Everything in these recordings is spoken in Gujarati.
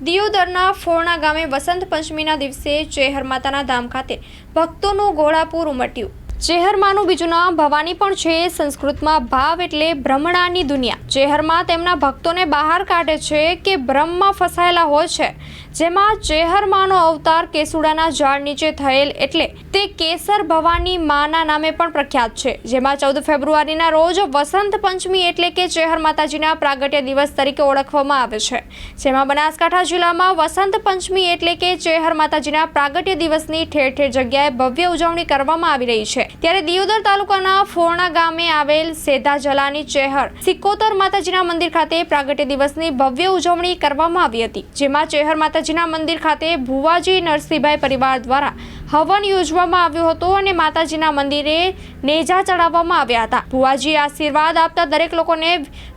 દિયોદરના ફોરણા ગામે વસંત પંચમીના દિવસે ચેહર માતાના ધામ ખાતે ભક્તોનું ઘોડાપૂર ઉમટ્યું. ચેહરમાનું બીજું નામ ભવાની પણ છે સંસ્કૃતમાં ભાવ એટલે ભ્રમણાની દુનિયા. ચેહરમાં તેમના ભક્તોને બહાર કાઢે છે કે ભ્રમમાં ફસાયેલા હોય છે. જેમાં ચેહરમાનો અવતાર કેસુડાના ઝાડ નીચે થયેલ એટલે તે કેસર ભવાની માના નામે પણ પ્રખ્યાત છે. જેમાં ચૌદ ફેબ્રુઆરીના રોજ વસંત પંચમી એટલે કે ચેહર માતાજીના પ્રાગટ્ય દિવસ તરીકે ઓળખવામાં આવે છે. જેમાં બનાસકાંઠા જિલ્લામાં વસંત પંચમી એટલે કે ચેહર માતાજીના પ્રાગટ્ય દિવસની ઠેર ઠેર જગ્યાએ ભવ્ય ઉજવણી કરવામાં આવી રહી છે. ત્યારે દિયોદર તાલુકાના ફોરણા ગામે આવેલ સેધા જલાની ચેહર સિકોતર માતાજીના મંદિર ખાતે પ્રાગટ્ય દિવસની ભવ્ય ઉજવણી કરવામાં આવી હતી, જેમાં ચેહર માતાજીના મંદિર ખાતે ભુવાજી નરસિંહભાઈ પરિવાર દ્વારા હવન યોજવામાં આવ્યો હતો અને માતાજીના મંદિરે નેજા ચડાવવામાં આવ્યા હતા. ભુવાજી આશીર્વાદ આપતા દરેક લોકોને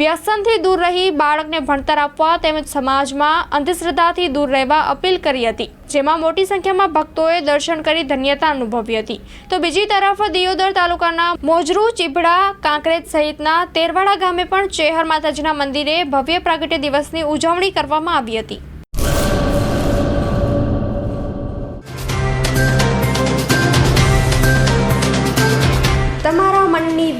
વ્યસનથી દૂર રહી બાળકને ભણતર આપવા તેમજ સમાજમાં અંધશ્રદ્ધાથી દૂર રહેવા અપીલ કરી હતી, જેમાં મોટી સંખ્યામાં ભક્તોએ દર્શન કરી ધન્યતા અનુભવી હતી. તો બીજી તરફ દિયોદર તાલુકાના મોજરૂ ચીભડા કાંકરેજ સહિતના તેરવાડા ગામે પણ ચેહર માતાજીના મંદિરે ભવ્ય પ્રાગટ્ય દિવસની ઉજવણી કરવામાં આવી હતી.